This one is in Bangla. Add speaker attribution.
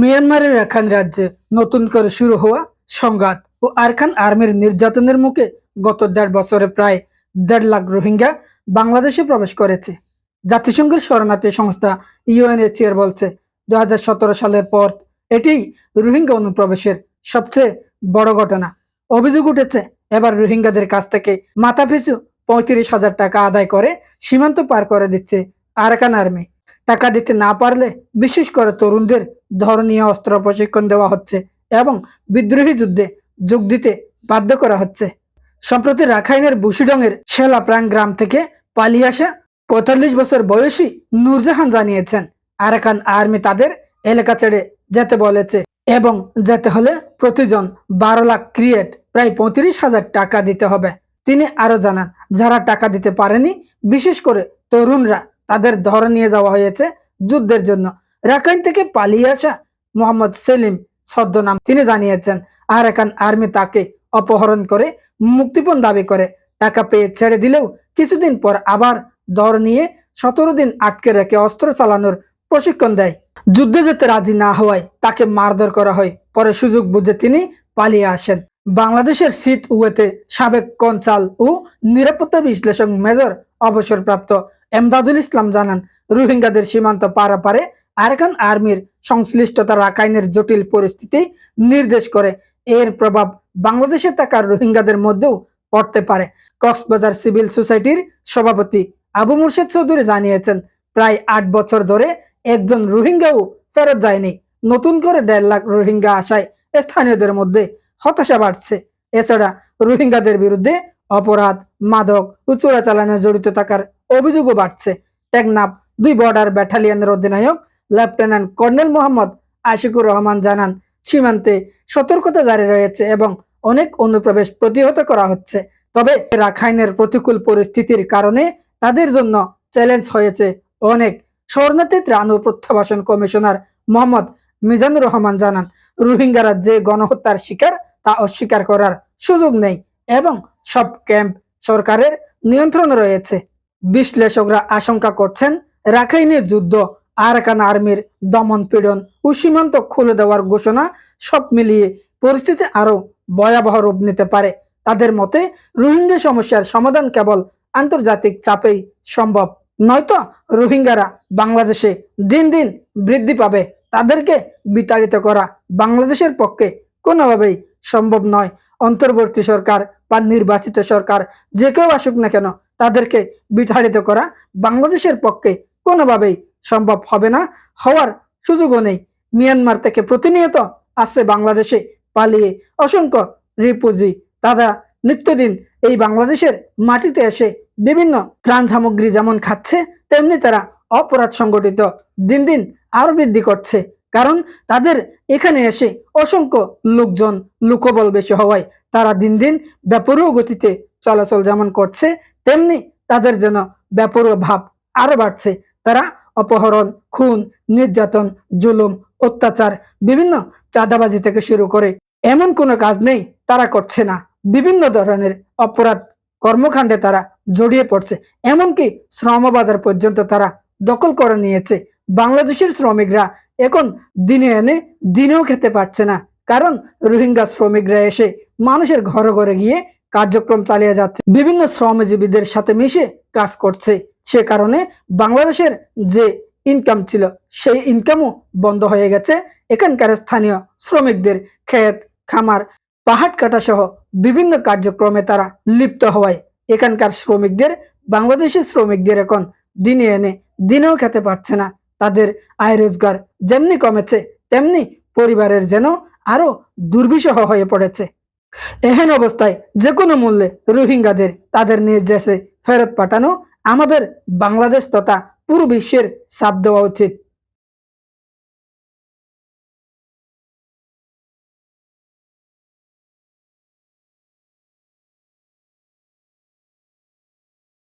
Speaker 1: মিয়ানমারের রাখাইন রাজ্যে নতুন করে শুরু হওয়া সংঘাত ও আরখান আর্মির নির্যাতনের মুখে গত দেড় বছরে প্রায় দেড় লাখ রোহিঙ্গা বাংলাদেশে প্রবেশ করেছে। জাতিসংঘের শরণার্থী সংস্থা ইউএনএচসিআর বলছে দু হাজার সতেরো সালের পর এটিই রোহিঙ্গা অনুপ্রবেশের সবচেয়ে বড় ঘটনা। অভিযোগ উঠেছে, এবার রোহিঙ্গাদের কাছ থেকে মাথাপিছু পঁয়ত্রিশ হাজার টাকা আদায় করে সীমান্ত পার করে দিচ্ছে আরাকান আর্মি। টাকা দিতে না পারলে বিশেষ করে তরুণদের ধরনীয় অস্ত্র প্রশিক্ষণ দেওয়া হচ্ছে এবং বিদ্রোহী যুদ্ধে যোগ দিতে বাধ্য করা হচ্ছে। সম্প্রতি রাখাইনের বুশিডংয়ের শেলাপ্রাং গ্রাম থেকে পালিয়ে আসা পঁয়তাল্লিশ বছর বয়সী নূরজাহান জানিয়েছেন, আরাকান আর্মি তাদের এলাকা ছেড়ে যেতে বলেছে এবং যেতে হলে প্রতিজন বারো লাখ ক্রিয়েট প্রায় পঁয়ত্রিশ হাজার টাকা দিতে হবে। তিনি আরও জানান, যারা টাকা দিতে পারেনি, বিশেষ করে তরুণরা তাদের ধরে নিয়ে যাওয়া হয়েছে যুদ্ধের জন্য। রাখাইন থেকে পালিয়ে আসা মোহাম্মদ সেলিম ছদ্মনাম তিনি জানিয়েছেন, আরাকান আর্মি তাকে অপহরণ করে, মুক্তিপণ দাবি করে। টাকা পেয়ে ছেড়ে দিলেও কিছুদিন পর আবার দর নিয়ে সতেরো দিন আটকে রেখে অস্ত্র চালানোর প্রশিক্ষণ দেয়। যুদ্ধে যেতে রাজি না হওয়ায় তাকে মারধর করা হয়। পরে সুযোগ বুঝে তিনি পালিয়ে আসেন। বাংলাদেশের শীত উয়েতে সাবেক কনসাল ও নিরাপত্তা বিশ্লেষক মেজর অবসরপ্রাপ্ত এমদাদুল ইসলাম জানান, রোহিঙ্গাদের সীমান্ত পারাপারে আরাকান আর্মির সংশ্লিষ্টতা রাখাইনের জটিল পরিস্থিতি নির্দেশ করে। এর প্রভাব বাংলাদেশে থাকা রোহিঙ্গাদের মধ্যেও পড়তে পারে। কক্সবাজার সিভিল সোসাইটির সভাপতি আবু মুর্শেদ চৌধুরী জানিয়েছেন, প্রায় আট বছর ধরে একজন রোহিঙ্গাও ফেরত যায়নি। নতুন করে দেড় লাখ রোহিঙ্গা আসায় স্থানীয়দের মধ্যে হতাশা বাড়ছে। এছাড়া রোহিঙ্গাদের বিরুদ্ধে অপরাধ, মাদক ও চোরাচালানে জড়িত থাকার অভিযোগও বাড়ছে। টেকনাফ দুই বর্ডার ব্যাটালিয়নের অধিনায়ক লেফটেন্যান্ট কর্নেল মোহাম্মদ আশিকুর রহমান জানান, সীমান্তে সতর্কতা জারি রয়েছে এবং অনেক অনুপ্রবেশ প্রতিহত করা হচ্ছে। তবে রাখাইনের প্রতিকূল পরিস্থিতির কারণে তাদের জন্য চ্যালেঞ্জ হয়েছে অনেক। শরণার্থী ত্রাণ ও প্রত্যাবাসন কমিশনার মোহাম্মদ মিজানুর রহমান জানান, রোহিঙ্গারা যে গণহত্যার শিকার তা অস্বীকার করার সুযোগ নেই এবং সব ক্যাম্প সরকারের নিয়ন্ত্রণ রয়েছে। বিশ্লেষকরা আশঙ্কা করছেন, রাখাইনের যুদ্ধ আরাকান আর্মির দমন পীড়ন ও সীমান্ত খুলে দেওয়ার ঘোষণা সব মিলিয়ে পরিস্থিতি আরও ভয়াবহ রূপ নিতে পারে। তাদের মতে, রোহিঙ্গা সমস্যার সমাধান কেবল আন্তর্জাতিক চাপেই সম্ভব, নয়তো রোহিঙ্গারা বাংলাদেশে দিন দিন বৃদ্ধি পাবে। তাদেরকে বিতাড়িত করা বাংলাদেশের পক্ষে কোনোভাবেই সম্ভব নয়। অন্তর্বর্তী সরকার বা নির্বাচিত সরকার যে কেউ আসুক না কেন তাদেরকে বিতাড়িত করা বাংলাদেশের পক্ষে কোনোভাবেই সম্ভব হবে না। হওয়ার সুযোগও নেই। মিয়ানমার থেকে প্রতিনিয়ত আসছে বাংলাদেশে পালিয়ে অসংখ্য রিপুজি তারা নিত্যদিন এই বাংলাদেশের মাটিতে এসে বিভিন্ন ত্রাণ সামগ্রী যেমন খাচ্ছে, তেমনি তারা অপরাধ সংগঠিত দিন দিন আরও বৃদ্ধি করছে। কারণ তাদের এখানে এসে অসংখ্য লোকজন লোকবল বেশি হওয়ায় তারা দিন দিন ব্যাপরীয় গতিতে চলাচল যেমন করছে তেমনি তাদের যেন ব্যাপরীয় ভাব আরও বাড়ছে। তারা অপহরণ, খুন, নির্যাতন, জুলুম, অত্যাচার, বিভিন্ন চাঁদাবাজি থেকে শুরু করে এমন কোনো কাজ নেই তারা করছে না। বিভিন্ন ধরনের অপরাধ কর্মকাণ্ডে তারা জড়িয়ে পড়ছে। এমনকি শ্রমবাজার পর্যন্ত তারা দখল করে নিয়েছে। বাংলাদেশের শ্রমিকরা এখন দিনে এনে দিনেও খেতে পারছে না। কারণ রোহিঙ্গা শ্রমিকরা এসে মানুষের ঘরে ঘরে গিয়ে কার্যক্রম চালিয়ে যাচ্ছে। বিভিন্ন শ্রমজীবীদের সাথে মিশে কাজ করছে। সে কারণে বাংলাদেশের যে ইনকাম ছিল, সেই ইনকামও বন্ধ হয়ে গেছে। এখানকার স্থানীয় শ্রমিকদের ক্ষেত, খামার, পাহাড় কাটা সহ বিভিন্ন কার্যক্রমে তারা লিপ্ত হওয়ায় এখানকার শ্রমিকদের, বাংলাদেশি শ্রমিকদের এখন দিনে এনে দিনেও খেতে পারছে না। তাদের আয় রোজগার যেমনি কমেছে, তেমনি পরিবারের যেন আরও দুর্বিষহ হয়ে পড়েছে। এহেন অবস্থায় যে কোনো মূল্যে রোহিঙ্গাদের তাদের নিজ দেশে ফেরত পাঠানো আমাদের বাংলাদেশ তথা পুরো বিশ্বের চাপ দেওয়া উচিত।